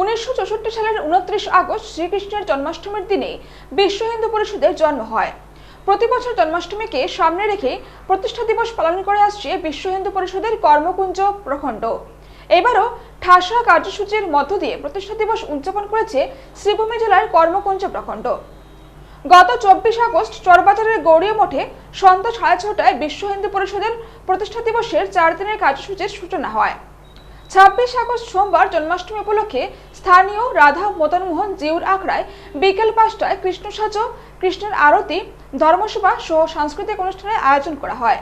উনিশশো সালের উনত্রিশ আগস্ট শ্রীকৃষ্ণের জন্মাষ্টমীর দিনে বিশ্ব হিন্দু পরিষদের জন্ম হয়। প্রতি বছর জন্মাষ্টমীকে সামনে রেখে প্রতিষ্ঠা দিবস পালন করে আসছে বিশ্ব হিন্দু পরিষদের কর্মকুঞ্জ প্রখণ্ড। এবারও ঠাসা কার্যসূচির মধ্য দিয়ে প্রতিষ্ঠা দিবস উদযাপন করেছে শ্রীভূমি জেলার কর্মকুঞ্জ প্রখণ্ড। গত চব্বিশ আগস্ট চরবাজারের গৌরীয় মঠে সন্ধ্যা সাড়ে ছটায় বিশ্ব হিন্দু পরিষদের প্রতিষ্ঠা দিবসের চার দিনের কার্যসূচির সূচনা হয়। ছাব্বিশ আগস্ট সোমবার জন্মাষ্টমী উপলক্ষে স্থানীয় রাধা মদনমোহন জিউর আখড়ায় বিকেল পাঁচটায় কৃষ্ণ সাজ কৃষ্ণের আরতি, ধর্মসভা সহ সাংস্কৃতিক অনুষ্ঠানের আয়োজন করা হয়।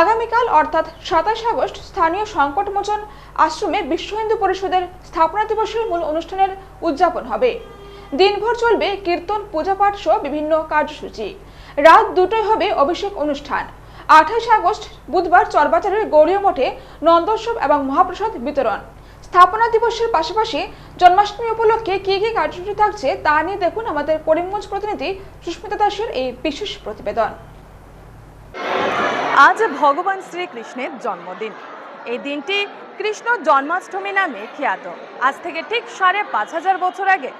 আগামীকাল, অর্থাৎ সাতাশ আগস্ট, স্থানীয় সংকটমোচন আশ্রমে বিশ্ব হিন্দু পরিষদের স্থাপনা দিবসের মূল অনুষ্ঠানের উদযাপন হবে। দিনভর চলবে কীর্তন, পূজাপাঠ সহ বিভিন্ন কার্যসূচি। রাত দুটোয় হবে অভিষেক অনুষ্ঠান। আঠাশ আগস্ট বুধবার চরবাজারের গৌরীয় মঠে নন্দোৎসব এবং মহাপ্রসাদ বিতরণ। স্থাপনা দিবসের পাশাপাশি জন্মাষ্টমী উপলক্ষে কী কী কার্যসূচি থাকছে তা নিয়ে দেখুন আমাদের করিমগঞ্জ প্রতিনিধি সুস্মিতা দাসের এই বিশেষ প্রতিবেদন। আজ ভগবান শ্রীকৃষ্ণের জন্মদিন। এই দিনটি কৃষ্ণ জন্মাষ্টমী নামে খ্যাত। আজ থেকে ঠিক সাড়ে পাঁচ হাজার বছর আগে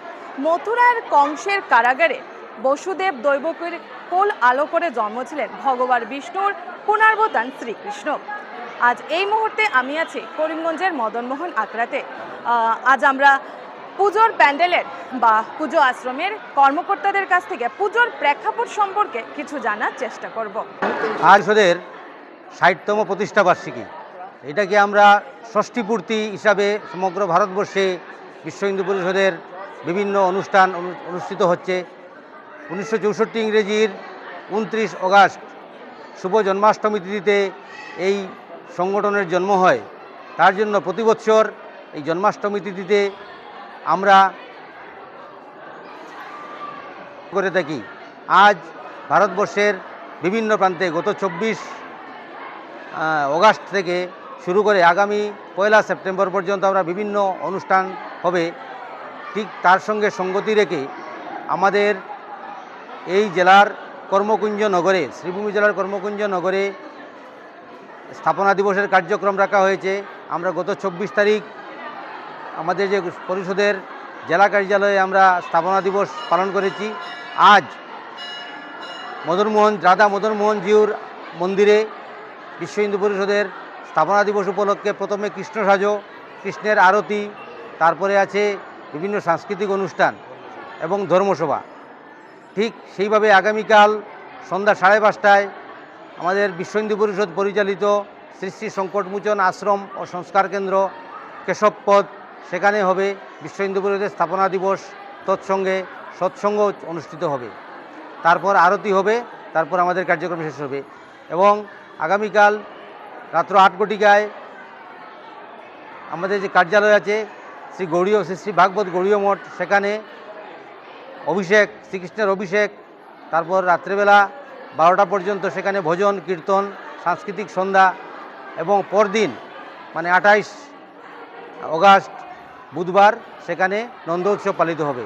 মথুরার কংসের কারাগারে বসুদেব দৈবকীর কোল আলো করে জন্ম ছিলেন ভগবান বিষ্ণুর পুনর্বতান শ্রীকৃষ্ণ। আজ এই মুহূর্তে আমি আছি করিমগঞ্জের মদনমোহন আহ, আজ আমরা পুজোর প্যান্ডেলের বা পুজো আশ্রমের কর্মকর্তাদের কাছ থেকে পুজোর প্রেক্ষাপট সম্পর্কে কিছু জানার চেষ্টা করব। আজ ওদের ষাটতম প্রতিষ্ঠা বার্ষিকী। এটাকে আমরা ষষ্ঠী পূর্তি হিসাবে সমগ্র ভারতবর্ষে বিশ্ব হিন্দু পরিষদের বিভিন্ন অনুষ্ঠান অনু- অনুষ্ঠিত হচ্ছে। উনিশশো চৌষট্টি ইংরেজির উনত্রিশ অগাস্ট শুভ জন্মাষ্টমী তিথিতে এই সংগঠনের জন্ম হয়। তার জন্য প্রতি বছর এই জন্মাষ্টমী তিথিতে আমরা করে থাকি। আজ ভারতবর্ষের বিভিন্ন প্রান্তে গত চব্বিশ অগাস্ট থেকে শুরু করে আগামী পয়লা সেপ্টেম্বর পর্যন্ত আমরা বিভিন্ন অনুষ্ঠান হবে। ঠিক তার সঙ্গে সঙ্গতি রেখে আমাদের এই জেলার কর্মকুঞ্জ নগরে, শ্রীভূমি জেলার কর্মকুঞ্জ নগরে স্থাপনা দিবসের কার্যক্রম রাখা হয়েছে। আমরা গত চব্বিশ তারিখ আমাদের যে পরিষদের জেলা কার্যালয়ে আমরা স্থাপনা দিবস পালন করেছি। আজ মদনমোহন, রাধা মদনমোহন জিউর মন্দিরে বিশ্ব হিন্দু পরিষদের স্থাপনা দিবস উপলক্ষে প্রথমে কৃষ্ণ সাজো, কৃষ্ণের আরতি, তারপরে আছে বিভিন্ন সাংস্কৃতিক অনুষ্ঠান এবং ধর্মসভা। ঠিক সেইভাবে আগামীকাল সন্ধ্যা সাড়ে পাঁচটায় আমাদের বিশ্ব হিন্দু পরিষদ পরিচালিত শ্রী শ্রী সংকটমোচন আশ্রম ও সংস্কার কেন্দ্র কেশবপদ সেখানে হবে বিশ্ব হিন্দু পরিষদের স্থাপনা দিবস, তৎসঙ্গে সৎসঙ্গ অনুষ্ঠিত হবে। তারপর আরতি হবে, তারপর আমাদের কার্যক্রম শেষ হবে এবং আগামীকাল রাত্র আট কোটিকায় আমাদের যে কার্যালয় আছে, শ্রী গৌরীয়, শ্রী শ্রী ভাগবত গৌরীয় মঠ, সেখানে অভিষেক, শ্রীকৃষ্ণের অভিষেক, তারপর রাত্রেবেলা বারোটা পর্যন্ত সেখানে ভজন, কীর্তন, সাংস্কৃতিক সন্ধ্যা এবং পরদিন মানে আঠাইশ অগাস্ট বুধবার, সেখানে নন্দ উৎসব পালিত হবে।